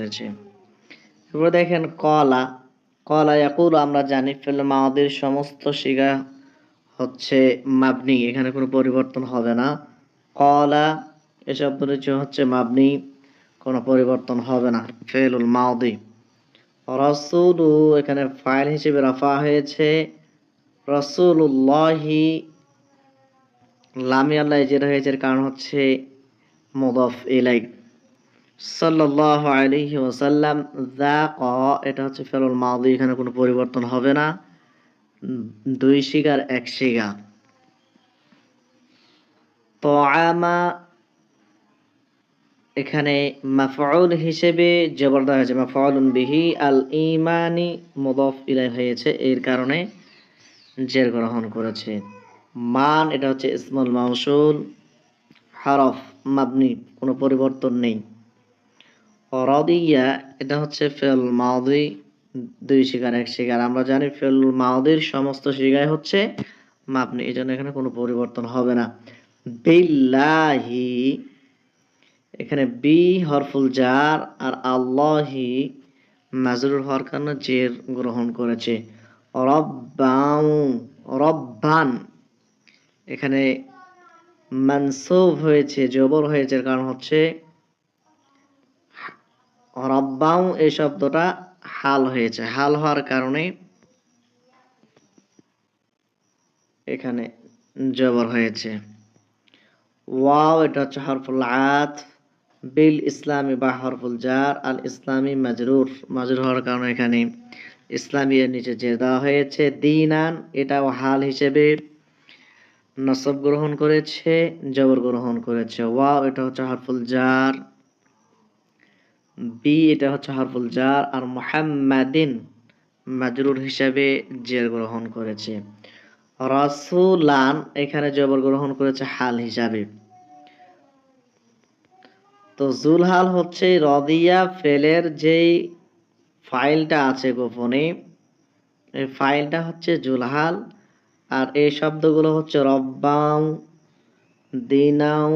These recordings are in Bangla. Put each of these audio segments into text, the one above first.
করেছে। এরপর দেখেন কলা। কলা ইয়াকুল, আমরা জানি ফেল মাওয়াদের সমস্ত শিগা হচ্ছে মাবনি, এখানে কোনো পরিবর্তন হবে না। কলা এসব হচ্ছে মাবনি, কোনো পরিবর্তন হবে না, ফেলুল মাওদি রসুলু এখানে ফাইল হিসেবে রাফা হয়েছে রসুল্লাহি লামি আল্লাহ যেটা হয়েছে কারণ হচ্ছে মুদফ ইলাই সাল্লাল্লাহু আলাইহি ওয়াসাল্লাম, যাক, এটা হচ্ছে ফেলুল মাদি, এখানে কোনো পরিবর্তন হবে না। দুই শিগার এক শিগা তোয়ামা, এখানে মাফউল হিসেবে জবর দেওয়া হয়েছে, মাফউলুন বিহি আল ইমানি মুদফ ইলাই হয়েছে, এর কারণে জের গ্রহণ করেছে। মান, এটা হচ্ছে ইসমুল মাউসুল, হরফ, মাবনি, কোনো পরিবর্তন নেই। রদিয়া, এটা হচ্ছে ফেল মাউদি, দুই শিকার, এক শিকার। আমরা জানি ফেল মাউদির সমস্ত শিকায় হচ্ছে মাবনি এই জন্য এখানে কোনো পরিবর্তন হবে না। বিল্লাহি, এখানে বি হরফুল জার আর আল্লাহি মাজরুর হওয়ার কারণে জের গ্রহণ করেছে। রব্বান, এখানে মানসুব হয়েছে, জবর হয়েছে কারণ হচ্ছে রব্বাউ এই শব্দটা হাল হয়েছে। হাল হওয়ার কারণে এখানে জবর হয়েছে। ওয়াও, এটা হচ্ছে হরফুল আত। বিল ইসলামী বা হরফুল জার, আল ইসলামী মাজরুর। মাজরুর হওয়ার কারণে এখানে ইসলামী এর নিচে জের দেওয়া হয়েছে, দিনান, এটাও হাল হিসেবে নসব গ্রহণ করেছে, জবর গ্রহণ করেছে। ওয়াও, এটা হচ্ছে হরফুল জার। বি এটা হচ্ছে হরফুল জার, আর মুহাম্মাদিন মাজরুর হিসাবে জের গ্রহণ করেছে। রাসূলান এখানে জবর গ্রহণ করেছে হাল হিসাবে। তো জুলহাল হচ্ছে রদিয়া ফেলের যেই ফাইলটা আছে গোপনে, এই ফাইলটা হচ্ছে জুলহাল, আর এই শব্দগুলো হচ্ছে রব্বাও দিনাও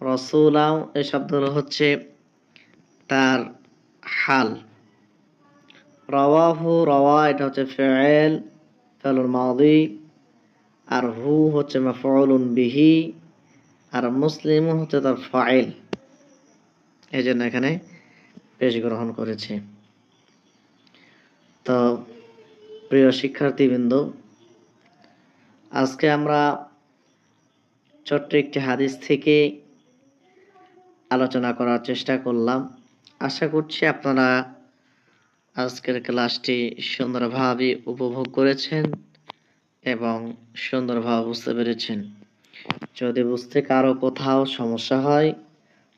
রসুলাও এই শব্দগুলো হচ্ছে তার হাল। রওয়াহু, রওয়া, এটা হচ্ছে ফেল ফেলুল মাদি, আর হু হচ্ছে মাফউলুন বিহি, আর মুসলিম হচ্ছে তার ফাইল। এই জন্য এখানে পেশ গ্রহণ করেছে। তো প্রিয় শিক্ষার্থীবৃন্দ, আজকে আমরা ছোট্ট একটি হাদিস থেকে আলোচনা করার চেষ্টা করলাম। আশা করছি আপনারা আজকের ক্লাসটি সুন্দরভাবে উপভোগ করেছেন এবং সুন্দরভাবে বুঝতে পেরেছেন। যদি বুঝতে কারও কোথাও সমস্যা হয়,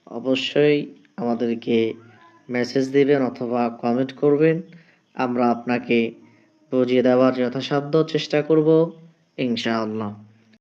অবশ্যই আমাদেরকে মেসেজ দিবেন অথবা কমেন্ট করবেন। আমরা আপনাকে বুঝিয়ে দেওয়ার যথাসাধ্য চেষ্টা করব, ইনশাআল্লাহ।